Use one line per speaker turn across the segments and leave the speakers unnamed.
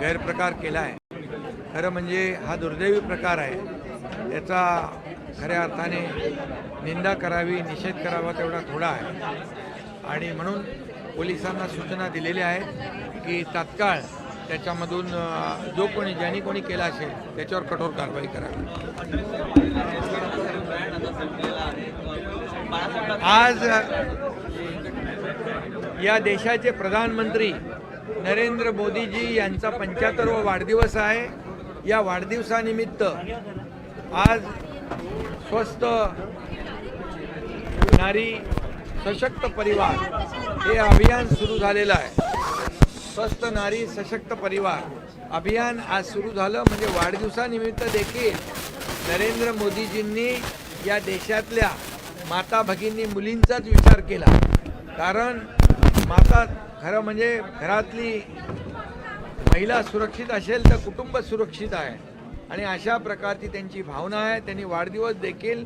गैरप्रकार केला आहे. खरं म्हणजे हा दुर्दैवी प्रकार आहे. याचा खऱ्या अर्थाने निंदा करावी निषेध करावा तेवढा थोडा आहे. आणि म्हणून पोलिसांना सूचना दिलेल्या आहेत की तात्काळ त्याच्यामधून जो कोणी ज्यांनी कोणी केला असेल त्याच्यावर कठोर कारवाई करावी आज या देशाचे प्रधानमंत्री नरेंद्र मोदीजी यांचा पंच्याहत्तरवा वाढदिवस आहे. या वाढदिवसानिमित्त आज स्वस्त नारी सशक्त परिवार हे अभियान सुरू झालेलं आहे. स्वस्त नारी सशक्त परिवार. अभियान आज सुरू झालं म्हणजे वाढदिवसानिमित्त देखील नरेंद्र मोदीजींनी या देशातल्या माता भगिनी मुलींचाच विचार केला. कारण माता खरं म्हणजे घरातली महिला सुरक्षित असेल तर कुटुंब सुरक्षित आहे. आणि अशा प्रकारची त्यांची भावना आहे. त्यांनी वाढदिवस देखील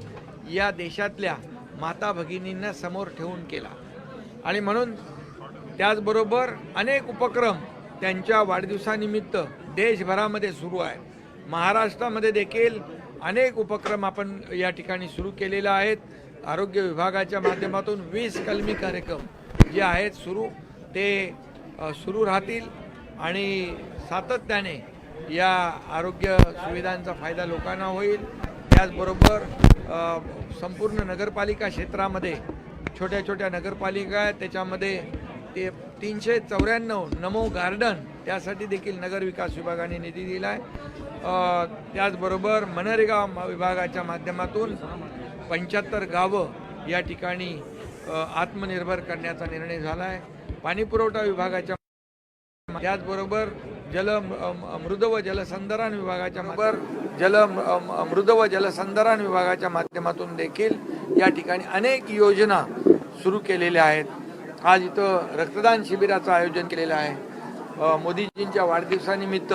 या देशातल्या माता भगिनींना समोर ठेवून केला. आणि म्हणून त्याचबरोबर अनेक उपक्रम त्यांच्या वाढदिवसानिमित्त देशभरामध्ये सुरू आहे महाराष्ट्रामध्ये देखील अनेक उपक्रम आपण या ठिकाणी सुरू केलेले आहेत. आरोग्य विभागाच्या माध्यमातून वीस कलमी कार्यक्रम जे आहेत सुरू ते सुरू राहतील आणि सातत्याने या आरोग्य सुविधांचा फायदा लोकांना होईल. त्याचबरोबर संपूर्ण नगरपालिका क्षेत्रामध्ये छोट्या छोट्या नगरपालिका आहेत त्याच्यामध्ये ते तीनशे चौऱ्याण्णव नमो गार्डन त्यासाठी देखील नगरविकास विभागाने निधी दिला आहे त्याचबरोबर मनरेगा म- विभागाच्या माध्यमातून पंच्याहत्तर गावं या ठिकाणी आत्मनिर्भर करण्याचा निर्णय झाला आहे पाणीपुरवठा विभागाच्या त्याचबरोबर जल मृद व जलसंधारण विभागाच्या बरोबर जल मृद व जलसंधारण विभागाच्या माध्यमातून देखील या ठिकाणी अनेक योजना सुरू केलेल्या आहेत. आज इथं रक्तदान शिबिराचं आयोजन केलेलं आहे. मोदीजींच्या वाढदिवसानिमित्त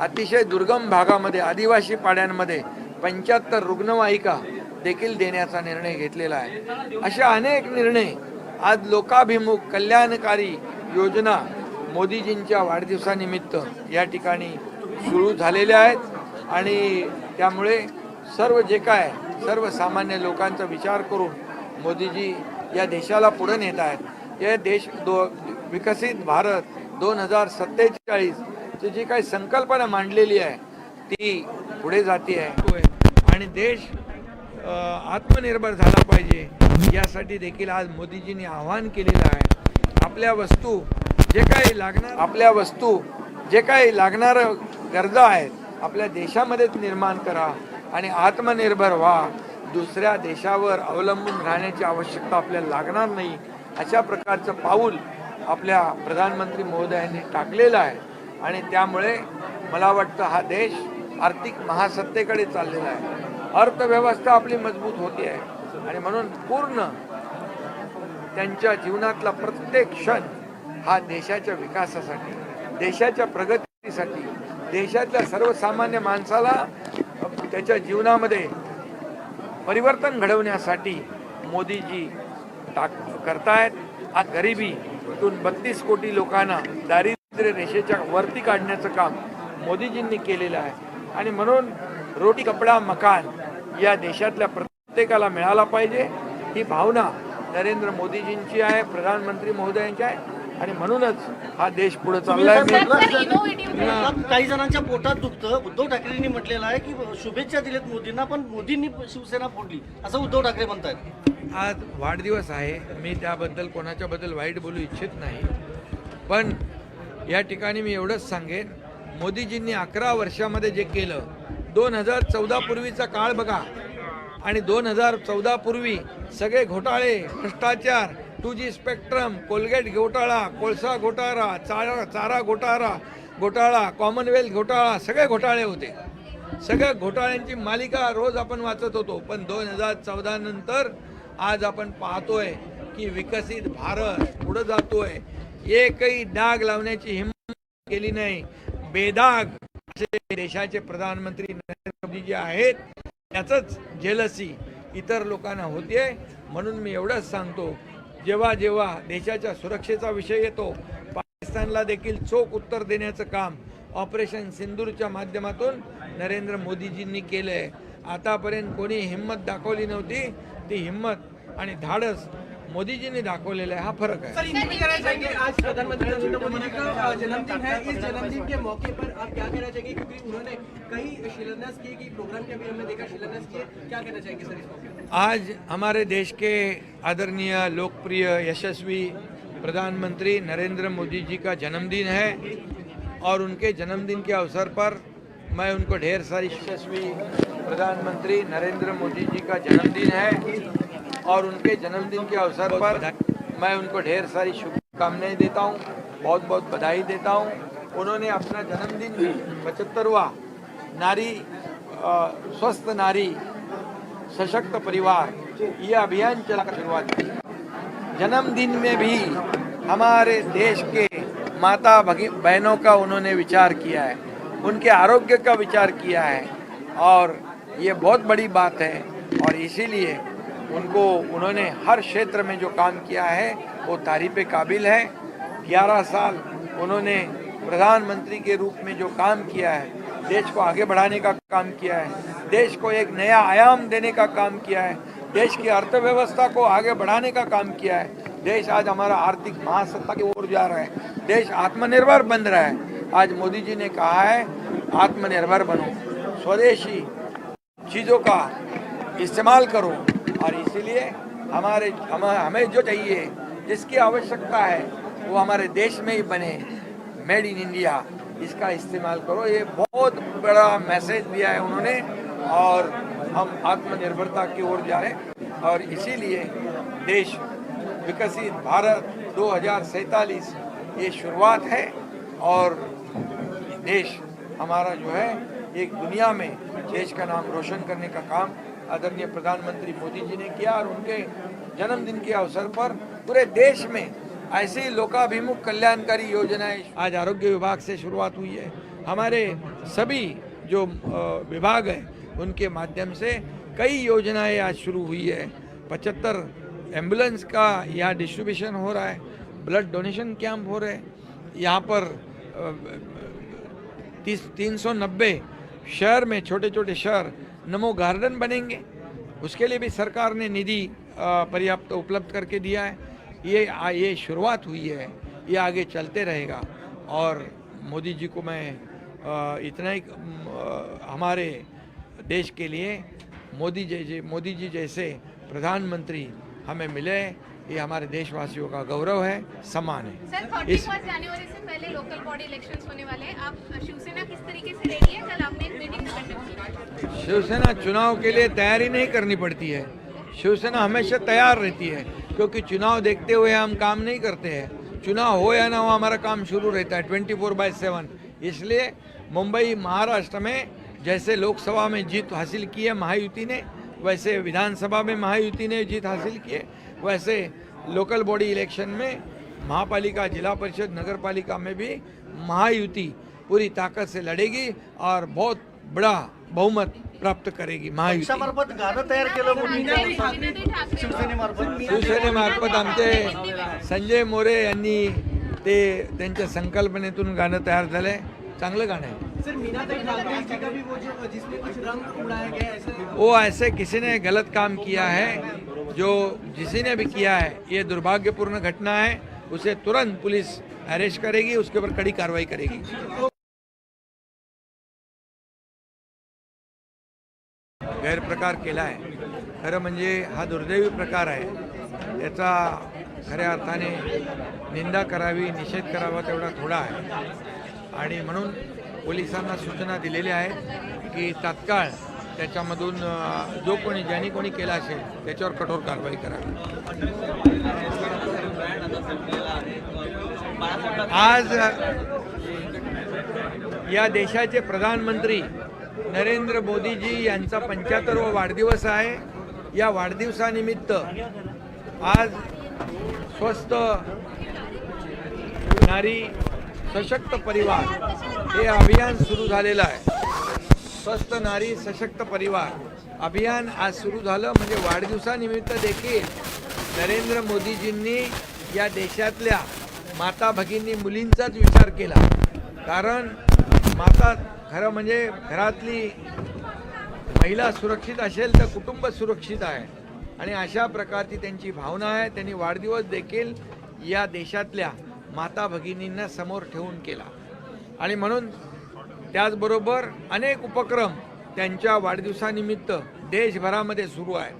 अतिशय दुर्गम भागामध्ये आदिवासी पाड्यांमध्ये पंच्याहत्तर रुग्णवाहिका देखील देण्याचा निर्णय घेतलेला आहे. अशा अनेक निर्णय आज लोकाभिमुख कल्याणकारी योजना मोदीजींच्या वाढदिवसानिमित्त या ठिकाणी सुरू झालेल्या आहेत. आणि त्यामुळे सर्व जे काय सर्वसामान्य लोकांचा विचार करून मोदीजी या देशाला पुढे नेत आहेत. हे देश दो विकसित भारत दोन हजार सत्तेचाळीसची जी काही संकल्पना मांडलेली आहे ती पुढे जाते आहे. आणि देश आत्मनिर्भर झाला पाहिजे. यासाठी देखील आज मोदीजींनी आवाहन केलेलं आहे. आपल्या वस्तू जे काही लागणार आपल्या वस्तू जे काही लागणार गरजा आहेत आपल्या देशामध्येच निर्माण करा आणि आत्मनिर्भर व्हा. दुसऱ्या देशावर अवलंबून राहण्याची आवश्यकता आपल्याला लागणार नाही अशा प्रकारचं पाऊल आपल्या प्रधानमंत्री महोदयांनी टाकलेलं आहे. आणि त्यामुळे मला वाटतं हा देश आर्थिक महासत्तेकडे चाललेला आहे. अर्थव्यवस्था आपली मजबूत होती आहे. आणि म्हणून पूर्ण त्यांच्या जीवनातला प्रत्येक क्षण हा देशाच्या विकासासाठी देशाच्या प्रगतीसाठी देशातल्या सर्वसामान्य माणसाला त्याच्या जीवनामध्ये परिवर्तन घडवण्यासाठी मोदीजी टाक करतायत. आज गरिबीतून बत्तीस कोटी लोकांना दारिद्र्य रेषेच्या वरती काढण्याचं काम मोदीजींनी केलेलं आहे. आणि म्हणून रोटी कपडा मकान या देशातल्या प्रत्येकाला मिळाला पाहिजे. ही भावना नरेंद्र मोदीजींची आहे प्रधानमंत्री महोदयांची आहे. आणि म्हणूनच हा देश पुढे चाललाय. मी
काही जणांच्या पोटात दुखतं. उद्धव ठाकरेंनी म्हटलेलं आहे की शुभेच्छा दिलेत मोदींना पण मोदींनी शिवसेना फोडली. असं उद्धव ठाकरे म्हणतायत.
आज वाढदिवस आहे. मी त्याबद्दल कोणाच्याबद्दल वाईट बोलू इच्छित नाही. पण या ठिकाणी मी एवढंच सांगेन. मोदीजींनी अकरा वर्षामध्ये जे केलं दोन हजार चौदा पूर्वीचा काळ बघा. आणि दोन हजार चौदा पूर्वी सगळे घोटाळे भ्रष्टाचार टू जी स्पेक्ट्रम कोलगेट घोटाळा कोळसा घोटाळा चारा चारा घोटाळा घोटाळा कॉमनवेल्थ घोटाळा सगळे घोटाळे होते. सगळ्या घोटाळ्यांची मालिका रोज आपण वाचत होतो. पण दोन हजार चौदा नंतर आज आपण पाहतोय की विकसित भारत पुढे जातोय. एकही डाग लावण्याची हिंमत केली नाही. बेदाग असे देशाचे प्रधानमंत्री नरेंद्र मोदी जे आहेत. याचंच जेलसी इतर लोकांना होते म्हणून मी एवढंच सांगतो जेव्हा जेव्हा देशाच्या सुरक्षेचा विषय येतो पाकिस्तानला देखील चोख उत्तर देण्याचं काम ऑपरेशन सिंदूरच्या माध्यमातून नरेंद्र मोदीजींनी केलं आहे आतापर्यंत कोणी हिंमत दाखवली नव्हती. ती हिंमत आणि धाडस मोदीजींनी दाखवलेला आहे हा फरक आहे.
आज प्रधानमंत्री नरेंद्र मोदी जी का जन्मदिन है इस जन्मदिन के मौके पर आप क्या कहना चाहेंगे? क्योंकि उन्होंने कई शिलान्यास किए कि प्रोग्राम के अभी हमने देखा शिलान्यास किए क्या कहना चाहेंगे सर इस मौके
आज हमारे देश के आदरणीय लोकप्रिय यशस्वी प्रधानमंत्री नरेंद्र मोदी जी का जन्मदिन है और उनके जन्मदिन के अवसर पर मैं उनको ढेर सारी यशस्वी प्रधानमंत्री नरेंद्र मोदी जी का जन्मदिन है। और उनके जन्मदिन के अवसर पर मैं उनको ढेर सारी शुभकामनाएँ देता हूँ बहुत बहुत बधाई देता हूँ। उन्होंने अपना जन्मदिन भी पचहत्तरवा नारी स्वस्थ नारी सशक्त परिवार ये अभियान चला कर शुरुआत की। जन्मदिन में भी हमारे देश के माता भगी बहनों का उन्होंने विचार किया है उनके आरोग्य का विचार किया है और ये बहुत बड़ी बात है और इसीलिए उनको, उन्होंने हर क्षेत्र में जो काम किया है, वो तारीफ़ काबिल है। 11 साल उन्होंने प्रधानमंत्री के रूप में जो काम किया है, देश को आगे बढ़ाने का काम किया है, देश को एक नया आयाम देने का काम किया है, देश की अर्थव्यवस्था को आगे बढ़ाने का काम किया है। देश आज हमारा आर्थिक महासत्ता की ओर जा रहा है। देश आत्मनिर्भर बन रहा है। आज मोदी जी ने कहा है, आत्मनिर्भर बनो। स्वदेशी चीज़ों का इस्तेमाल करो। और इसीलिए हमारे हम, हमें जो चाहिए जिसकी आवश्यकता है वो हमारे देश में ही बने मेड इन इंडिया। इसका इस्तेमाल करो। ये बहुत बड़ा मैसेज दिया है उन्होंने और हम आत्मनिर्भरता की ओर जा रहे और इसीलिए देश विकसित भारत दो ये शुरुआत है और देश हमारा जो है एक दुनिया में देश का नाम रोशन करने का काम आदरणीय प्रधानमंत्री मोदी जी ने किया और उनके जन्मदिन के अवसर पर पूरे देश में ऐसी लोकाभिमुख कल्याणकारी योजनाएँ आज आरोग्य विभाग से शुरुआत हुई है। हमारे सभी जो विभाग है, उनके माध्यम से कई योजनाएँ आज शुरू हुई है। पचहत्तर एंबुलेंस का यहाँ डिस्ट्रीब्यूशन हो रहा है, ब्लड डोनेशन कैंप हो रहे हैं। यहाँ पर तीस, तीन सौ नब्बे शहर में छोटे छोटे शहर नमो गार्डन बनेंगे। उसके लिए भी सरकार ने निधि पर्याप्त उपलब्ध करके दिया है। ये, आ- ये शुरुआत हुई है। ये आगे चलते रहेगा। और मोदी जी को मैं इतना ही हमारे देश के लिए मोदी जैसे, मोदी जी जैसे प्रधानमंत्री हमें मिले। ये हमारे देशवासियों का गौरव है सम्मान है।
सर थर्टी
इस
फ़र्स्ट जनवरी से पहले लोकल बॉडी इलेक्शंस होने वाले हैं। आप शिवसेना किस तरीके से रेडी है? कल आपने एक मीटिंग कंडक्ट
शिवसेना चुनाव के लिए तैयारी नहीं करनी पड़ती है। शिवसेना हमेशा तैयार रहती है क्योंकि चुनाव देखते हुए हम काम नहीं करते हैं। चुनाव हो या ना हो हमारा काम शुरू रहता है ट्वेंटी फोर बाय सेवन। इसलिए मुंबई महाराष्ट्र में जैसे लोकसभा में जीत हासिल की है महायुति ने वैसे विधानसभा में महायुति ने जीत हासिल की है। वैसे लोकल बॉडी इलेक्शन में महापालिका जिला परिषद नगर पालिका में भी महायुति पूरी ताकत से लड़ेगी और बहुत बड़ा बहुमत प्राप्त करेगी महायुति।
पक्षामार्फत गाणं तयार केलं शिवसेनेमार्फत.
आमचे संजय मोरे यांनी ते त्यांच्या संकल्पनेतून गाणं तयार झालंय. चांगलं गाणं आहे.
सर मीना देवी ठाकरे जी का भी वो जो जिसमें कुछ रंग उड़ाया गया ऐसे
वो ऐसे किसी ने गलत काम किया है जो किसी ने भी किया है ये दुर्भाग्यपूर्ण घटना है उसे तुरंत पुलिस अरेस्ट करेगी उसके ऊपर कड़ी कार्रवाई करेगी। गैरप्रकार केला आहे खरं म्हणजे हा दुर्दैवी प्रकार आहे। याचा खऱ्या अर्थाने निंदा करावी निषेध करावा तेवढा थोडा आहे. आणि म्हणून पोलिसांना सूचना दिलेल्या आहेत की तात्काळ त्याच्यामधून जो कोणी ज्यांनी कोणी केला असेल त्याच्यावर कठोर कारवाई करावी आज या देशाचे प्रधानमंत्री नरेंद्र मोदीजी यांचा पंच्याहत्तरवा वाढदिवस आहे. या वाढदिवसानिमित्त आज स्वस्त नारी सशक्त परिवार हे अभियान सुरू झालेलं आहे. स्वस्त नारी सशक्त परिवार. अभियान आज सुरू झालं. म्हणजे वाढदिवसानिमित्त देखील नरेंद्र मोदीजींनी या देशातल्या माता भगिनी मुलींचाच विचार केला. कारण माता खरं म्हणजे घरातली महिला सुरक्षित असेल तर कुटुंब सुरक्षित आहे. आणि अशा प्रकारची त्यांची भावना आहे. त्यांनी वाढदिवस देखील या देशातल्या माता भगिनींना समोर ठेवून केला. आणि म्हणून त्याचबरोबर अनेक उपक्रम त्यांच्या वाढदिवसानिमित्त देशभरामध्ये सुरू आहे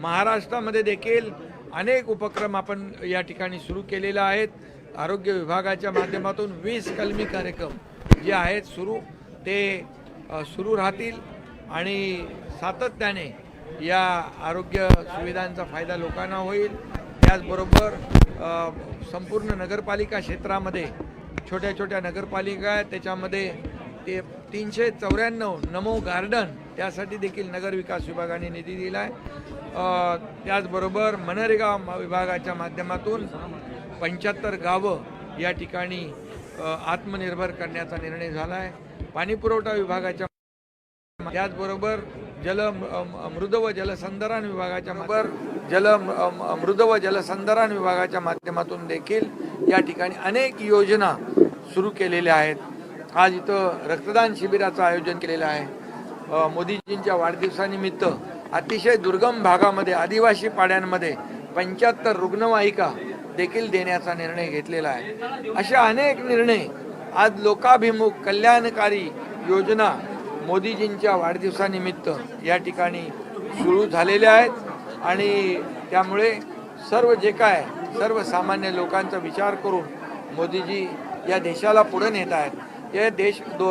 महाराष्ट्रामध्ये देखील अनेक उपक्रम आपण या ठिकाणी सुरू केलेले आहेत. आरोग्य विभागाच्या माध्यमातून वीस कलमी कार्यक्रम जे आहेत सुरू ते सुरू राहतील आणि सातत्याने या आरोग्य सुविधांचा फायदा लोकांना होईल. त्याचबरोबर संपूर्ण नगरपालिका क्षेत्रामध्ये छोट्या छोट्या नगरपालिका आहेत. त्याच्यामध्ये ते तीनशे चौऱ्याण्णव नमो गार्डन त्यासाठी देखील नगरविकास विभागाने निधी दिला आहे त्याचबरोबर मनरेगा म- विभागाच्या माध्यमातून पंच्याहत्तर गावं या ठिकाणी आत्मनिर्भर करण्याचा निर्णय झाला आहे पाणीपुरवठा विभागाच्या त्याचबरोबर जल मृद व जलसंधारण विभागाच्या बरोबर जल मृद व जलसंधारण विभागाच्या माध्यमातून देखील या ठिकाणी अनेक योजना सुरू केलेल्या आहेत. आज इथं रक्तदान शिबिराचं आयोजन केलेलं आहे. मोदीजींच्या वाढदिवसानिमित्त अतिशय दुर्गम भागामध्ये आदिवासी पाड्यांमध्ये पंच्याहत्तर रुग्णवाहिका देखील देण्याचा निर्णय घेतलेला आहे. अशा अनेक निर्णय आज लोकाभिमुख कल्याणकारी योजना मोदीजींच्या वाढदिवसानिमित्त या ठिकाणी सुरू झालेल्या आहेत. आणि त्यामुळे सर्व जे काय सर्वसामान्य लोकांचा विचार करून मोदीजी या देशाला पुढे नेत आहेत. हे देश दो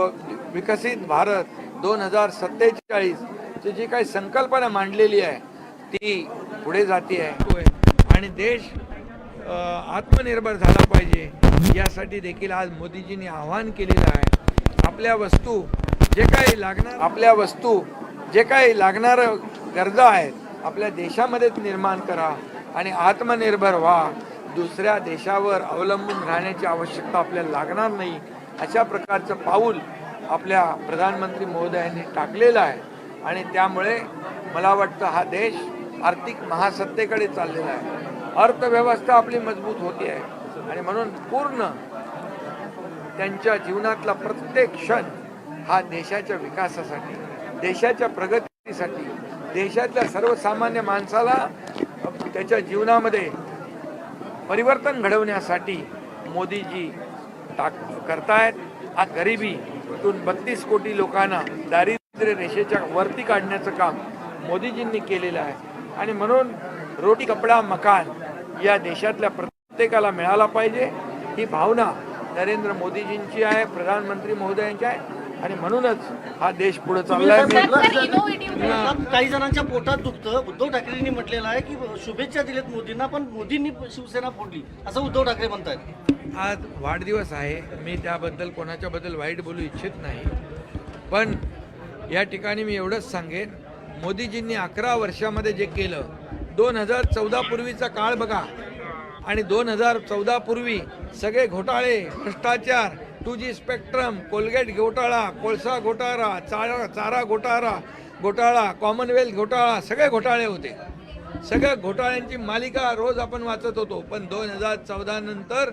विकसित भारत दोन हजार सत्तेचाळीसची जी काही संकल्पना मांडलेली आहे ती पुढे जाते आहे. आणि देश आत्मनिर्भर झाला पाहिजे यासाठी देखील आज मोदीजींनी आवाहन केलेलं आहे. आपल्या वस्तू जे काही लागणार आपल्या वस्तू जे काही लागणार गरजा आहेत आपल्या देशामध्येच निर्माण करा आणि आत्मनिर्भर व्हा. दुसऱ्या देशावर अवलंबून राहण्याची आवश्यकता आपल्याला लागणार नाही. अशा प्रकारचं पाऊल आपल्या प्रधानमंत्री महोदयांनी टाकलेलं आहे. आणि त्यामुळे मला वाटतं हा देश आर्थिक महासत्तेकडे चाललेला आहे. अर्थव्यवस्था आपली मजबूत होती आहे. आणि म्हणून पूर्ण त्यांच्या जीवनातला प्रत्येक क्षण हा देशाच्या विकासासाठी देशाच्या प्रगतीसाठी देशातल्या सर्वसामान्य माणसाला त्याच्या जीवनामध्ये परिवर्तन घडवण्यासाठी मोदीजी टाक करतायत. आज गरिबीतून बत्तीस कोटी लोकांना दारिद्र्य रेषेच्या वरती काढण्याचं काम मोदीजींनी केलेलं आहे. आणि म्हणून रोटी कपडा मकान या देशातल्या प्रत्येकाला मिळाला पाहिजे. ही भावना नरेंद्र मोदीजींची आहे प्रधानमंत्री महोदयांची आहे. आणि म्हणूनच हा देश पुढे चाललाय.
काही जणांच्या पोटात दुखतं. उद्धव ठाकरेंनी म्हटलेलं आहे की शुभेच्छा दिल्यात मोदींना पण मोदींनी शिवसेना फोडली. असं उद्धव ठाकरे म्हणतायत.
आज वाढदिवस आहे. मी त्याबद्दल कोणाच्याबद्दल वाईट बोलू इच्छित नाही. पण या ठिकाणी मी एवढंच सांगेन. मोदीजींनी अकरा वर्षामध्ये जे केलं दोन हजार चौदा पूर्वीचा काळ बघा. आणि दोन हजार चौदा पूर्वी सगळे घोटाळे भ्रष्टाचार टू जी स्पेक्ट्रम कोलगेट घोटाळा कोळसा घोटाळा चारा चारा घोटाळा घोटाळा कॉमनवेल्थ घोटाळा सगळे घोटाळे होते. सगळ्या घोटाळ्यांची मालिका रोज आपण वाचत होतो. पण दोन हजार चौदा नंतर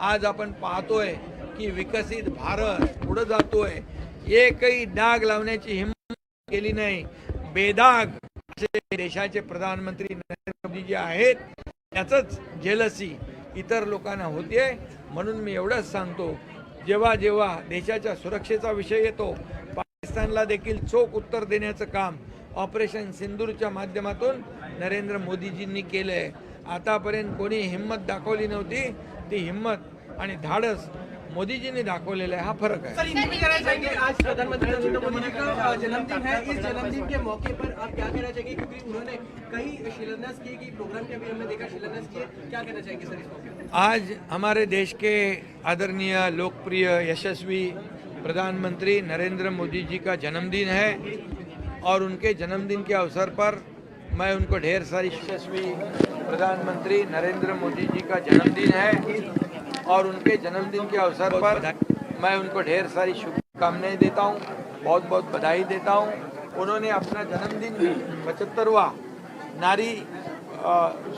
आज आपण पाहतोय की विकसित भारत पुढे जातोय. एकही डाग लावण्याची हिंमत केली नाही. बेदाग असे देशाचे प्रधानमंत्री नरेंद्र मोदी जे आहेत. त्याचंच जेलसी इतर लोकांना होते म्हणून मी एवढंच सांगतो जेव्हा जेव्हा देशाच्या सुरक्षेचा विषय येतो पाकिस्तानला देखील चोख उत्तर देण्याचं काम ऑपरेशन सिंदूरच्या माध्यमातून नरेंद्र मोदीजींनी केलं आहे आतापर्यंत कोणी हिंमत दाखवली नव्हती. ती हिंमत आणि धाडस मोदीजींनी दाखवलेलं आहे हा फरक आहे.
सर इनको कहना चाहेंगे आज प्रधानमंत्री नरेंद्र मोदी जी का अ, जन्मदिन है इस जन्मदिन के मौके पर आप क्या कहना चाहेंगे? क्योंकि उन्होंने कई शिलान्यास किए कि प्रोग्राम के अभी हमने देखा शिलान्यास किए। क्या कहना चाहेंगे सर इस मौके
आज हमारे देश के आदरणीय लोकप्रिय यशस्वी प्रधानमंत्री नरेंद्र मोदी जी का जन्मदिन है और उनके जन्मदिन के अवसर पर मैं उनको ढेर सारी यशस्वी प्रधानमंत्री नरेंद्र मोदी जी का जन्मदिन है। और उनके जन्मदिन के अवसर पर मैं उनको ढेर सारी शुभकामनाएँ देता हूँ बहुत बहुत बधाई देता हूँ। उन्होंने अपना जन्मदिन भी पचहत्तरवा नारी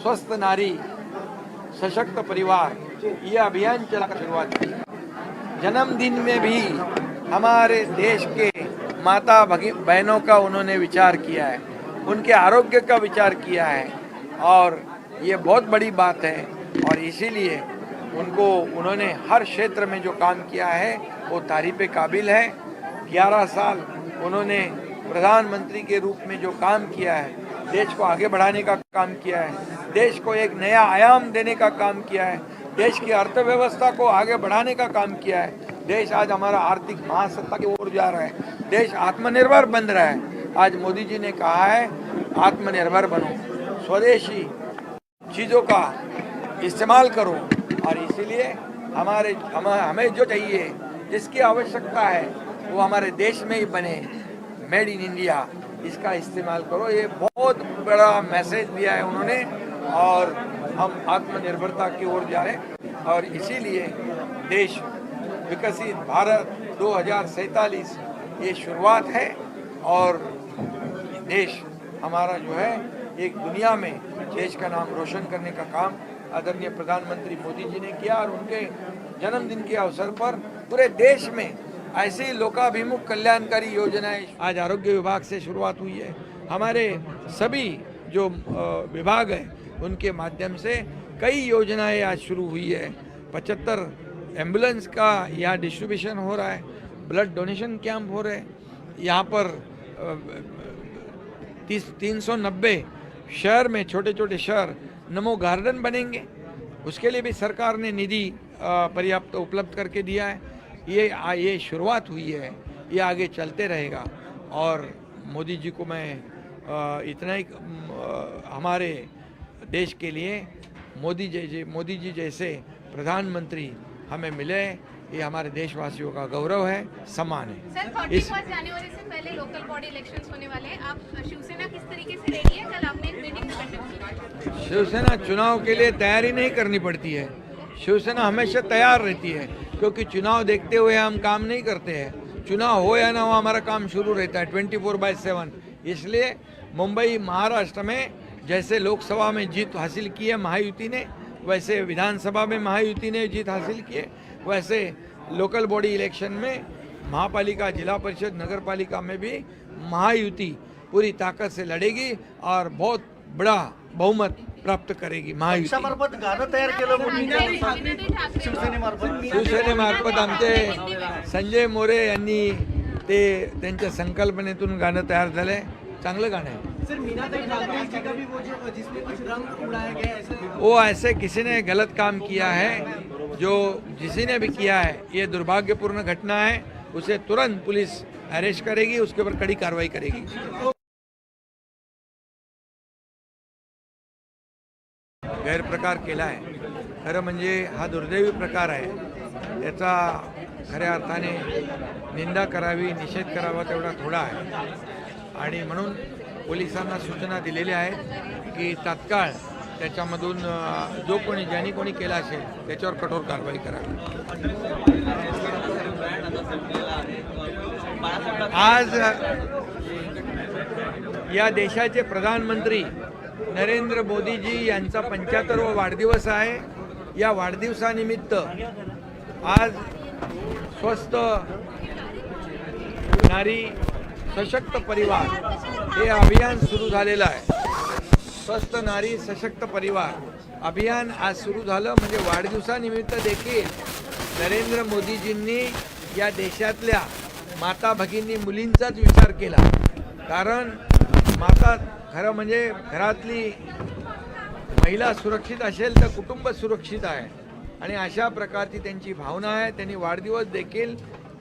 स्वस्थ नारी, सशक्त परिवार, ये अभियान चला कर शुरुआत की। जन्मदिन में भी हमारे देश के माता बहनों का उन्होंने विचार किया है, उनके आरोग्य का विचार किया है और ये बहुत बड़ी बात है और इसीलिए उनको, उन्होंने हर क्षेत्र में जो काम किया है, वो तारीफ़ काबिल है। 11 साल उन्होंने प्रधानमंत्री के रूप में जो काम किया है, देश को आगे बढ़ाने का काम किया है, देश को एक नया आयाम देने का काम किया है, देश की अर्थव्यवस्था को आगे बढ़ाने का काम किया है। देश आज हमारा आर्थिक महासत्ता की ओर जा रहा है। देश आत्मनिर्भर बन रहा है। आज मोदी जी ने कहा है, आत्मनिर्भर बनो। स्वदेशी चीज़ों का इस्तेमाल करो। और इसीलिए हमारे, हम, हमें जो चाहिए, जिसकी आवश्यकता है, वो हमारे देश में ही बने, मेड इन इंडिया। इसका इस्तेमाल करो। ये बहुत बड़ा मैसेज दिया है उन्होंने, और हम आत्मनिर्भरता की ओर जा रहे और इसीलिए देश विकसित भारत दो ये शुरुआत है, और देश हमारा जो है, एक दुनिया में देश का नाम रोशन करने का काम आदरणीय प्रधानमंत्री मोदी जी ने किया और उनके जन्मदिन के अवसर पर पूरे देश में ऐसी लोकाभिमुख कल्याणकारी योजनाएँ आज आरोग्य विभाग से शुरुआत हुई है। हमारे सभी जो विभाग हैं, उनके माध्यम से कई योजनाएँ आज शुरू हुई है। पचहत्तर एंबुलेंस का यहाँ डिस्ट्रीब्यूशन हो रहा है, ब्लड डोनेशन कैंप हो रहे हैं। यहाँ पर तीस, तीन सौ नब्बे शहर में छोटे छोटे शहर नमो गार्डन बनेंगे। उसके लिए भी सरकार ने निधि पर्याप्त तो उपलब्ध करके दिया है। ये आ, ये शुरुआत हुई है। ये आगे चलते रहेगा। और मोदी जी को मैं आ, इतना ही हमारे देश के लिए मोदी जी मोदी जी जैसे प्रधानमंत्री हमें मिले ये हमारे देशवासियों का गौरव है सम्मान है।
सर
इस
जनवरी से पहले लोकल बॉडी इलेक्शंस होने वाले हैं। आप शिवसेना किस तरीके से रेडी है? कल आपने एक मीटिंग
शिवसेना चुनाव के लिए तैयारी नहीं करनी पड़ती है। शिवसेना हमेशा तैयार रहती है क्योंकि चुनाव देखते हुए हम काम नहीं करते हैं। चुनाव हो या ना हो हमारा काम शुरू रहता है ट्वेंटी फोर बाई सेवन इसलिए मुंबई महाराष्ट्र में जैसे लोकसभा में जीत हासिल की है महायुति ने वैसे विधानसभा में महायुति ने जीत हासिल की है। वैसे लोकल बॉडी इलेक्शन में महापालिका जिला परिषद नगर पालिका में भी महायुति पूरी ताकत से लड़ेगी और बहुत बड़ा बहुमत प्राप्त करेगी महायुति।
गाणं तयार केलं
शिवसेनेमार्फत
आमचे संजय मोरे यांनी ते त्यांच्या संकल्पनेतून गाणं तयार झालंय. चांगलं गाणं आहे.
सर मीना का भी वो जो जिसमें कुछ रंग उड़ाया गया है,
वो ऐसे किसी ने गलत काम किया है जो किसी ने भी किया है ये दुर्भाग्यपूर्ण घटना है उसे तुरंत पुलिस अरेस्ट करेगी उसके ऊपर कड़ी कार्रवाई करेगी। गैरप्रकार केला आहे खरं म्हणजे हा दुर्दैवी प्रकार आहे. त्याचा खऱ्या अर्थाने निंदा करावी निषेध करावा तेवढा थोडा आहे. आणि म्हणून पोलिसांना सूचना दिलेल्या आहेत की तात्काळ त्याच्यामधून जो कोणी ज्यांनी कोणी केला असेल त्याच्यावर कठोर कारवाई करावी आज या देशाचे प्रधानमंत्री नरेंद्र मोदीजी यांचा पंच्याहत्तरवा वाढदिवस आहे. या वाढदिवसानिमित्त आज स्वस्त नारी सशक्त परिवार. हे अभियान सुरू झालेलं आहे. स्वस्त नारी सशक्त परिवार. अभियान आज सुरू झालं म्हणजे वाढदिवसानिमित्त देखील नरेंद्र मोदीजींनी या देशातल्या माता भगिनी मुलींचाच विचार केला. कारण माता खरं म्हणजे घरातली महिला सुरक्षित असेल तर कुटुंब सुरक्षित आहे. आणि अशा प्रकारची त्यांची भावना आहे. त्यांनी वाढदिवस देखील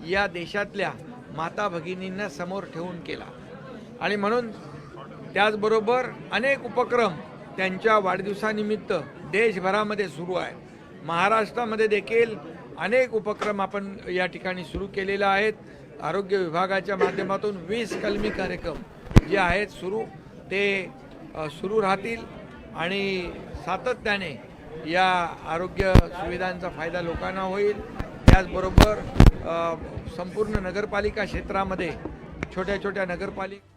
या देशातल्या माता भगिनींना समोर ठेवून केला. आणि म्हणून त्याचबरोबर अनेक उपक्रम त्यांच्या वाढदिवसानिमित्त देशभरामध्ये सुरू आहे महाराष्ट्रामध्ये देखील अनेक उपक्रम आपण या ठिकाणी सुरू केलेले आहेत. आरोग्य विभागाच्या माध्यमातून वीस कलमी कार्यक्रम जे आहेत सुरू ते सुरू राहतील आणि सातत्याने या आरोग्य सुविधांचा फायदा लोकांना होईल. त्याचबरोबर संपूर्ण नगरपालिका क्षेत्रामध्ये छोट्या छोट्या नगरपालिका